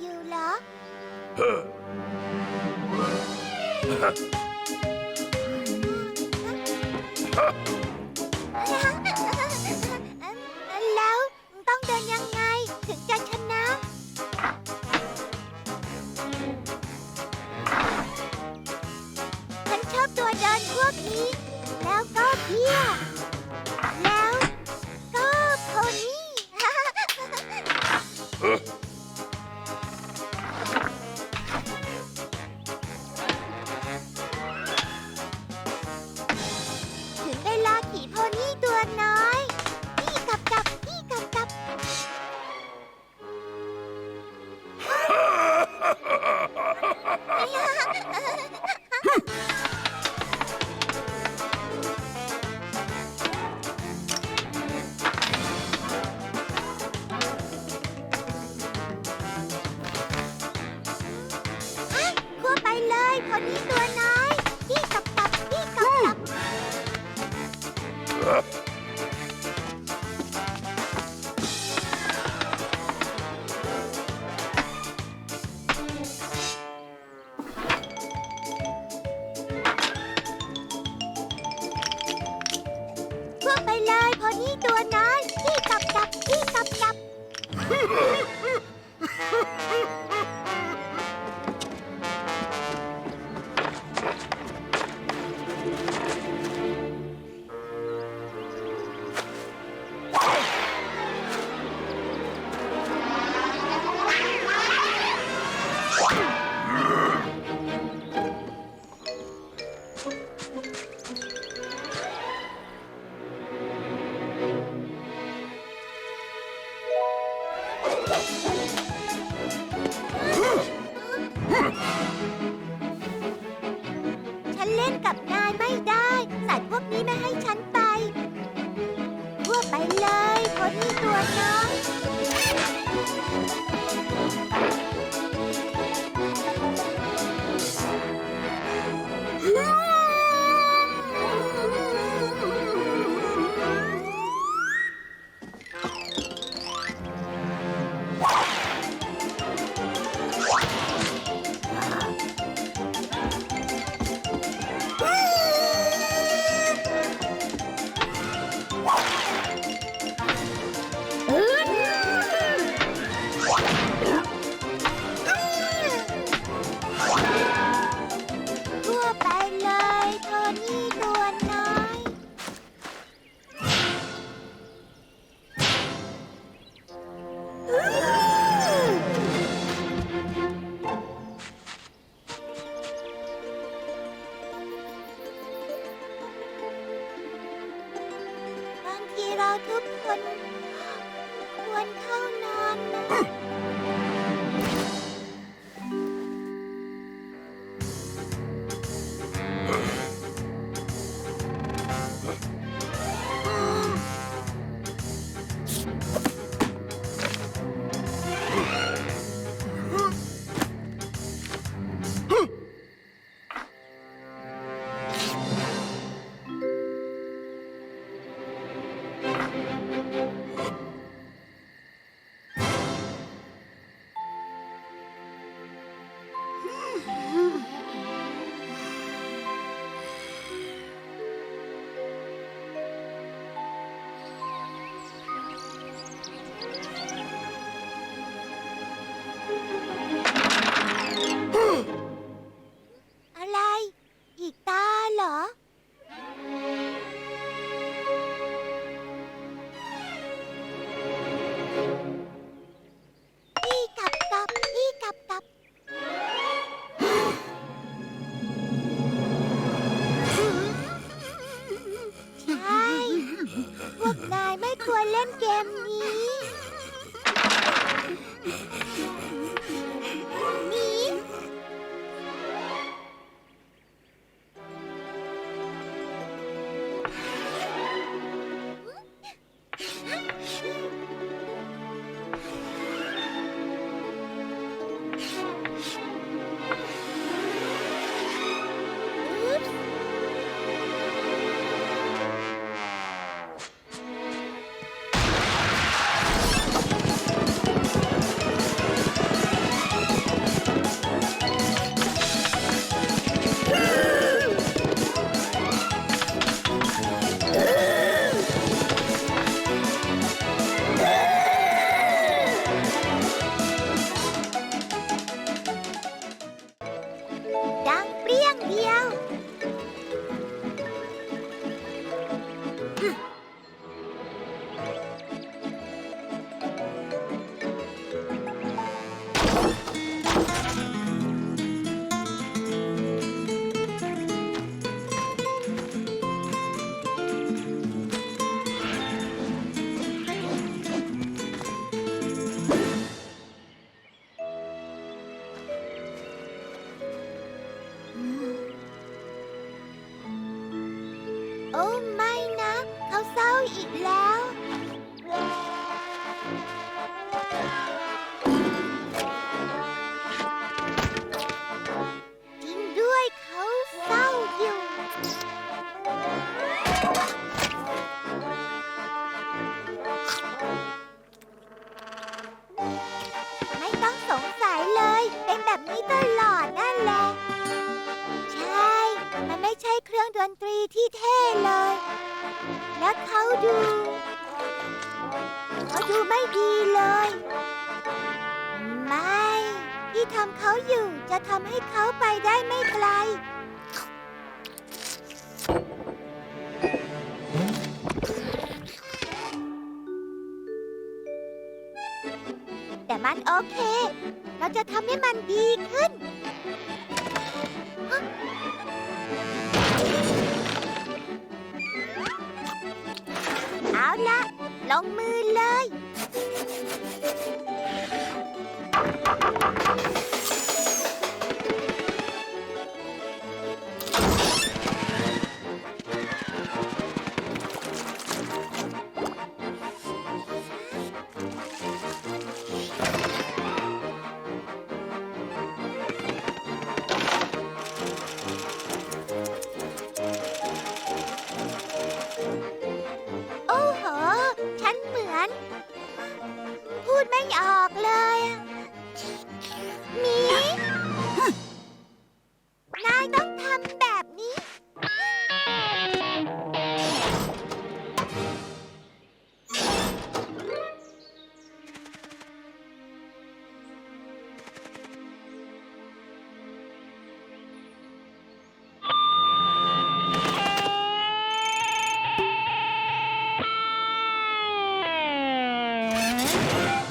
you love. Lâu, ต้องเดินยังไง ถึงจะชนะ ฉันชอบตัวเดินพวกนี้ แล้วก็เบี้ย เราทุกคน ควรเข้านอนนะ ควรเล่นเกมนี้ ช่เครื่องดนตรีที่เท่เลย และเขาดู เขาดูไม่ดีเลย ไม่ ที่ทำเขาอยู่จะทำให้เขาไปได้ไม่ไกล แต่มันโอเค เราจะทำให้มันดีขึ้น ลงมือเลย हैं।